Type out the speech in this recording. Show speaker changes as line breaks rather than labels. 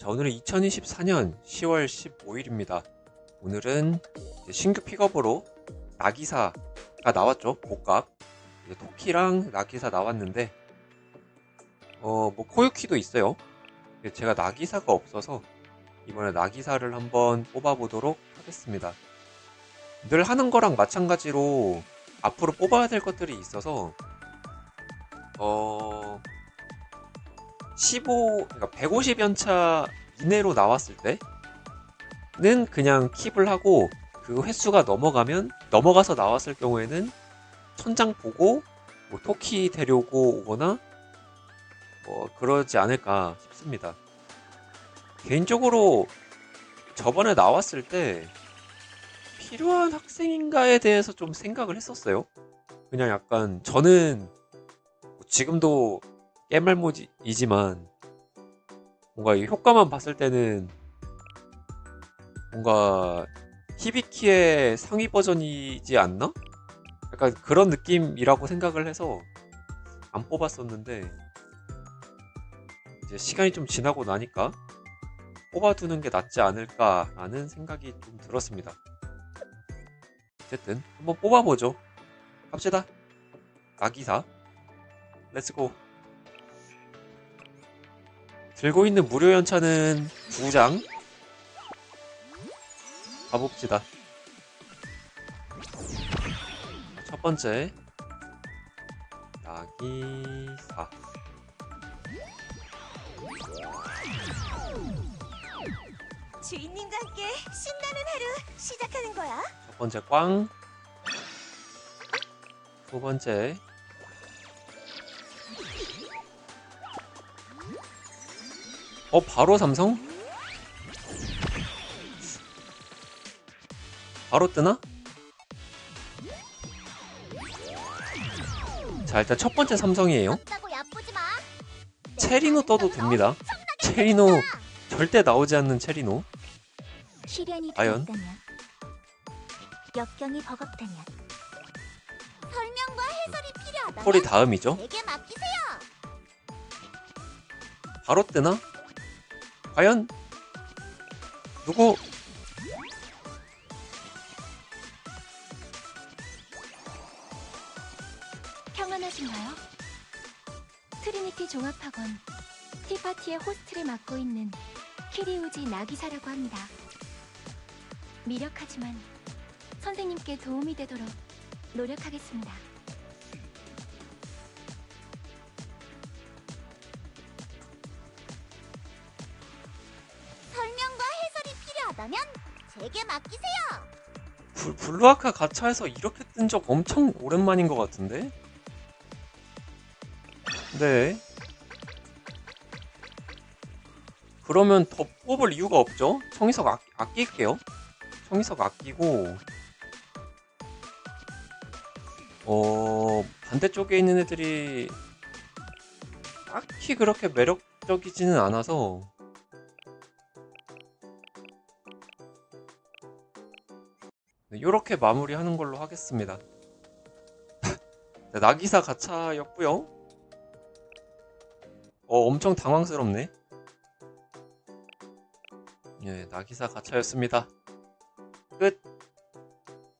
자, 오늘은 2024년 10월 15일입니다. 오늘은 신규 픽업으로 나기사가 나왔죠. 복각. 토키랑 나기사 나왔는데, 어, 뭐, 코유키도 있어요. 제가 나기사가 없어서 이번에 나기사를 한번 뽑아보도록 하겠습니다. 늘 하는 거랑 마찬가지로 앞으로 뽑아야 될 것들이 있어서, 어, 15, 그러니까 150연차 이내로 나왔을 때는 그냥 킵을 하고 그 횟수가 넘어가면 넘어가서 나왔을 경우에는 천장 보고 뭐 토키 데려오고 오거나 뭐 그러지 않을까 싶습니다. 개인적으로 저번에 나왔을 때 필요한 학생인가에 대해서 좀 생각을 했었어요. 그냥 약간 저는 뭐 지금도 깨말못이지만 뭔가 이 효과만 봤을 때는 뭔가 히비키의 상위 버전이지 않나? 약간 그런 느낌이라고 생각을 해서 안 뽑았었는데 이제 시간이 좀 지나고 나니까 뽑아두는 게 낫지 않을까라는 생각이 좀 들었습니다. 어쨌든 한번 뽑아보죠. 갑시다. 나기사. 렛츠고. 들고 있는 무료 연차는 두 장. 가봅시다. 첫 번째. 나기사.
주인님과 함께 신나는 하루 시작하는 거야.
첫 번째 꽝. 두 번째. 어, 바로 삼성? 바로 뜨나? 자, 일단 첫 번째 삼성이에요. 체리노 떠도 됩니다. 체리노 절대 나오지 않는 체리노. 과연?
더했다면 역경이 버겁다면 설명과 해설이 필요하다면
폴이 다음이죠. 바로 뜨나? 과연 누구?
평안하신가요? 트리니티 종합학원 티파티의 호스트를 맡고 있는 키리우지 나기사라고 합니다. 미력하지만 선생님께 도움이 되도록 노력하겠습니다.
필요하다면 제게 맡기세요.
블, 블루아카 가차에서 이렇게 뜬 적 엄청 오랜만인 것 같은데? 네. 그러면 더 뽑을 이유가 없죠? 청이석 아, 아낄게요. 청이석 아끼고, 어, 반대쪽에 있는 애들이 딱히 그렇게 매력적이지는 않아서, 이렇게 마무리하는 걸로 하겠습니다. 네, 나기사 가차였고요. 어, 엄청 당황스럽네. 예, 나기사 가차였습니다. 끝.